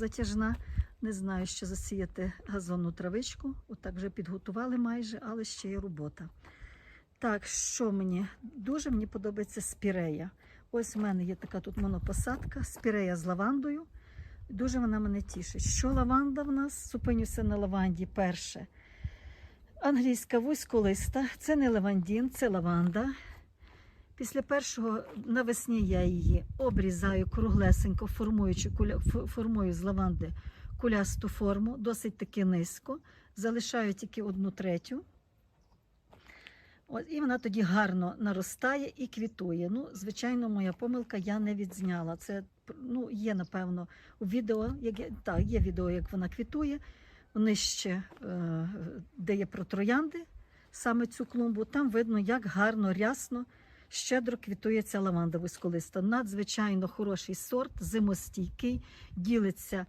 затяжна. Не знаю, що засіяти газонну травичку. Отак вже підготували майже, але ще є робота. Так, що мені? Дуже мені подобається спірея. Ось у мене є така тут монопосадка, спірея з лавандою. Дуже вона мене тішить. Що лаванда в нас? Зупинюся на лаванді перше. Англійська вузьколиста, це не лавандін, це лаванда. Після першого навесні я її обрізаю круглесенько, формуючи формую з лаванди кулясту форму, досить таки низько. Залишаю тільки одну третю. От, і вона тоді гарно наростає і квітує. Ну, звичайно, моя помилка я не відзняла. Це ну, є, напевно, у відео, як так, є відео, як вона квітує. Нижче, е, де є про троянди, саме цю клумбу, там видно, як гарно, рясно, щедро квітується лаванда вузьколиста. Надзвичайно хороший сорт, зимостійкий, ділиться